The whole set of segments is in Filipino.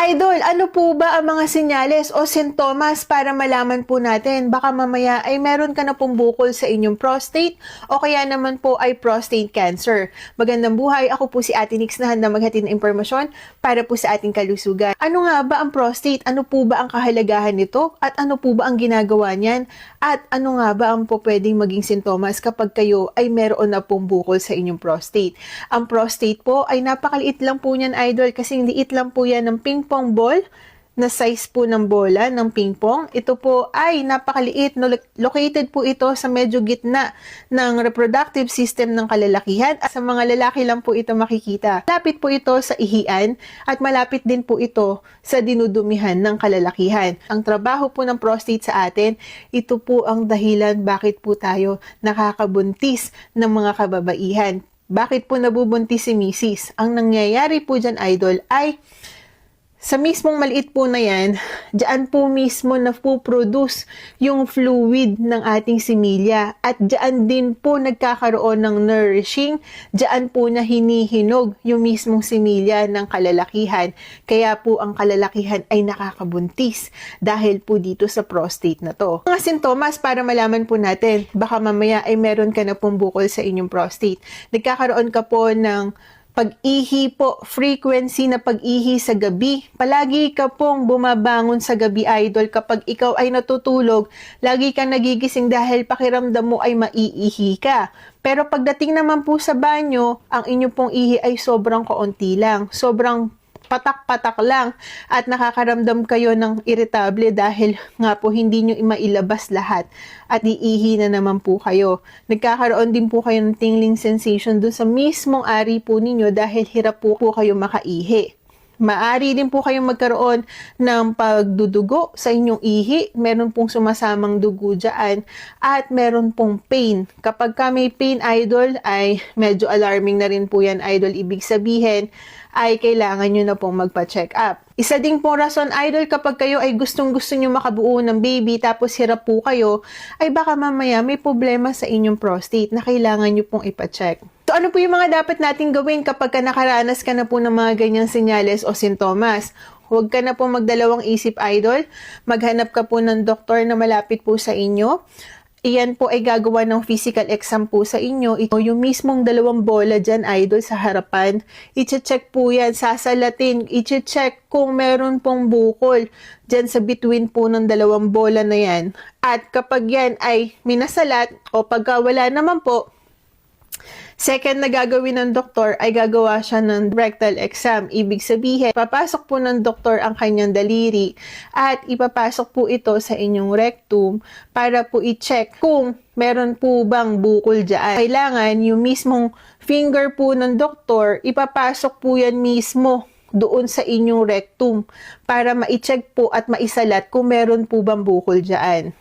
Idol, ano po ba ang mga senyales o sintomas para malaman po natin? Baka mamaya ay meron ka na pong bukol sa inyong prostate o kaya naman po ay prostate cancer. Magandang buhay, ako po si Ate Nix na handa maghatid ng impormasyon para po sa ating kalusugan. Ano nga ba ang prostate? Ano po ba ang kahalagahan nito? At ano po ba ang ginagawa niyan? At ano nga ba ang po pwedeng maging sintomas kapag kayo ay meron na pong bukol sa inyong prostate? Ang prostate po ay napakaliit lang po niyan, Idol, kasi liit lang po yan ng ping pong ball na size po ng bola ng ping pong. Ito po ay napakaliit. Located po ito sa medyo gitna ng reproductive system ng kalalakihan. At sa mga lalaki lang po ito makikita. Malapit po ito sa ihian at malapit din po ito sa dinudumihan ng kalalakihan. Ang trabaho po ng prostate sa atin, ito po ang dahilan bakit po tayo nakakabuntis ng mga kababaihan. Bakit po nabubuntis si misis? Ang nangyayari po dyan, idol, ay sa mismong maliit po na yan, dyan po mismo na po produce yung fluid ng ating similya. At dyan din po nagkakaroon ng nourishing, dyan po na hinihinog yung mismong similya ng kalalakihan. Kaya po ang kalalakihan ay nakakabuntis dahil po dito sa prostate na to. Mga sintomas para malaman po natin, baka mamaya ay meron ka na pong bukol sa inyong prostate. Nagkakaroon ka po ng pag-ihi po, frequency na pag-ihi sa gabi. Palagi ka pong bumabangon sa gabi, idol. Kapag ikaw ay natutulog, lagi kang nagigising dahil pakiramdam mo ay maiihi ka. Pero pagdating naman po sa banyo, ang inyo pong ihi ay sobrang kaunti lang. Sobrang patak-patak lang at nakakaramdam kayo ng irritable dahil nga po hindi nyo mailabas lahat at iihi na naman po kayo. Nagkakaroon din po kayo ng tingling sensation dun sa mismong ari po ninyo dahil hirap po, po kayo makaihi. Maari din po kayong magkaroon ng pagdudugo sa inyong ihi. Meron pong sumasamang dugo dyan. At meron pong pain. Kapag ka may pain, idol, ay medyo alarming na rin po yan, idol. Ibig sabihin, ay kailangan nyo na pong magpa-check up. Isa ding pong rason, idol, kapag kayo ay gustong-gusto nyo makabuo ng baby tapos hirap po kayo, ay baka mamaya may problema sa inyong prostate na kailangan nyo pong ipa-check. So ano po yung mga dapat nating gawin kapag ka nakaranas ka na po ng mga ganyang senyales o sintomas? Huwag ka na po magdalawang isip, idol. Maghanap ka po ng doktor na malapit po sa inyo Iyan po ay gagawa ng physical exam po sa inyo. Ito yung mismong dalawang bola dyan, idol, sa harapan. I-check po yan, sasalatin. I-check kung meron pong bukol dyan sa between po ng dalawang bola na yan. At kapag yan ay minasalat o pagka wala naman po, Second na gagawin ng doktor ay gagawa siya ng rectal exam. Ibig sabihin, papasok po ng doktor ang kanyang daliri at ipapasok po ito sa inyong rectum para po i-check kung meron po bang bukol dyan. Kailangan yung mismong finger po ng doktor, ipapasok po yan mismo doon sa inyong rectum para ma-check po at maisalat kung meron po bang bukol dyan.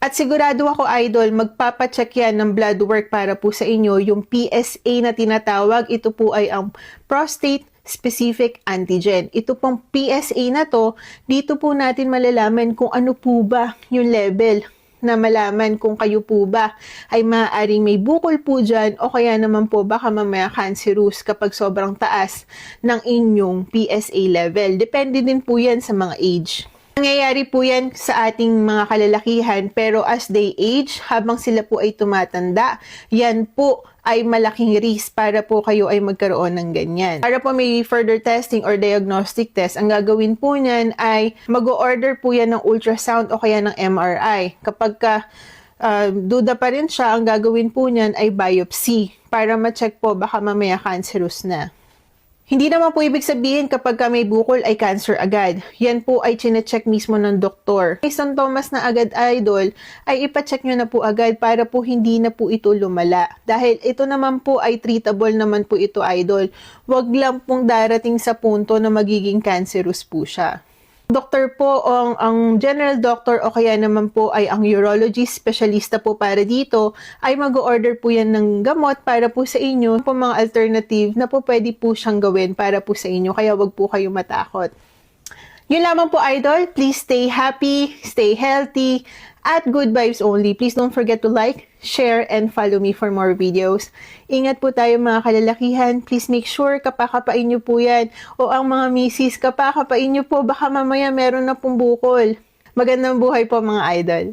At sigurado ako, idol, magpapacheck yan ng blood work para po sa inyo. Yung PSA na tinatawag, ito po ay ang prostate specific antigen. Ito pong PSA na to, dito po natin malalaman kung ano po ba yung level na malaman kung kayo po ba ay maaaring may bukol po dyan o kaya naman po baka mamaya cancerous kapag sobrang taas ng inyong PSA level. Depende din po yan sa mga age. Nangyayari po yan sa ating mga kalalakihan pero as they age, habang sila po ay tumatanda, yan po ay malaking risk para po kayo ay magkaroon ng ganyan. Para po may further testing or diagnostic test, ang gagawin po niyan ay mag-order po yan ng ultrasound o kaya ng MRI. Kapag ka uh, duda pa rin siya, ang gagawin po niyan ay biopsy para ma-check po baka mamaya cancerous na. Hindi naman po ibig sabihin kapag ka may bukol ay cancer agad. Yan po ay chinecheck mismo ng doktor. May sintomas na agad idol ay ipacheck nyo na po agad para po hindi na po ito lumala. Dahil ito naman po ay treatable naman po ito idol. Huwag lang pong darating sa punto na magiging cancerous po siya. Doktor po, ang, ang general doctor o kaya naman po ay ang urologist, specialista po para dito, ay mag-order po yan ng gamot para po sa inyo, po mga alternative na po pwede po siyang gawin para po sa inyo, kaya wag po kayo matakot. Yun lamang po idol, please stay happy, stay healthy, at Good Vibes Only. Please don't forget to like, share, and follow me for more videos. Ingat po tayo mga kalalakihan. Please make sure kapakapain nyo po yan. O ang mga misis, kapakapain nyo po. Baka mamaya meron na pong bukol. Magandang buhay po mga idol.